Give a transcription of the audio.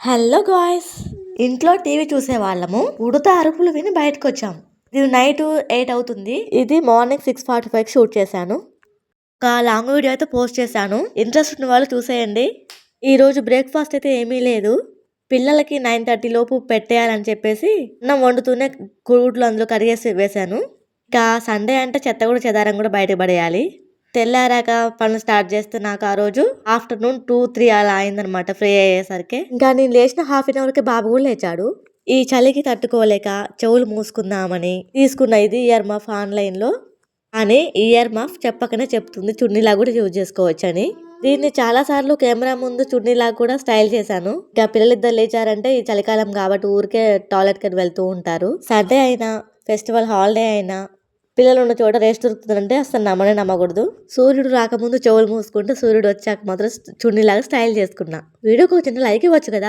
Hello guys. ఇంట్లో TV చూసే వాళ్ళము ఉడత అరుపులు విని బయటకు వచ్చాం ఇది నైట్ ఎయిట్ అవుతుంది. ఇది morning six forty five shoot చేశాను. ఒక లాంగ్ వీడియో అయితే పోస్ట్ చేశాను. ఇంట్రెస్ట్ ఉన్న వాళ్ళు చూసేయండి. ఈరోజు బ్రేక్ఫాస్ట్ అయితే ఏమీ లేదు. పిల్లలకి నైన్ థర్టీ లోపు పెట్టేయాలని చెప్పేసి అన్నం వండుతూనే గుడ్లు అందులో కరిగేసి వేశాను. ఇంకా సండే అంటే చెత్త కూడా చెదారం కూడా బయటపడేయాలి తెల్లారాక పనులు స్టార్ట్ చేస్తే నాకు ఆ రోజు ఆఫ్టర్నూన్ టూ త్రీ అలా అయిందనమాట ఫ్రీ అయ్యేసరికి. ఇంకా నేను లేచిన హాఫ్ అన్ అవర్కి బాబు కూడా లేచాడు. ఈ చలికి తట్టుకోలేక చెవులు మూసుకుందామని తీసుకున్న ఇది ఇయర్ మఫ్ ఆన్లైన్లో అని ఇయర్ మఫ్ చెప్పకనే చెప్తుంది. చున్నీలా కూడా యూజ్ చేసుకోవచ్చు అని దీన్ని చాలా సార్లు కెమెరా ముందు చున్నీలా కూడా స్టైల్ చేశాను. ఇంకా పిల్లలిద్దరు లేచారంటే ఈ చలికాలం కాబట్టి ఊరికే టాయిలెట్కి వెళ్తూ ఉంటారు. సండే అయినా ఫెస్టివల్ హాలిడే అయినా పిల్లలు ఉన్న చోట రేస్ట్ దొరుకుతుందంటే అసలు నమ్మనే నమ్మకూడదు. సూర్యుడు రాకముందు చెవులు మూసుకుంటే సూర్యుడు వచ్చాక మాత్రం చున్నీలాగా స్టైల్ చేసుకున్నా. వీడియోకి ఒక చిన్న లైక్ ఇవ్వచ్చు కదా?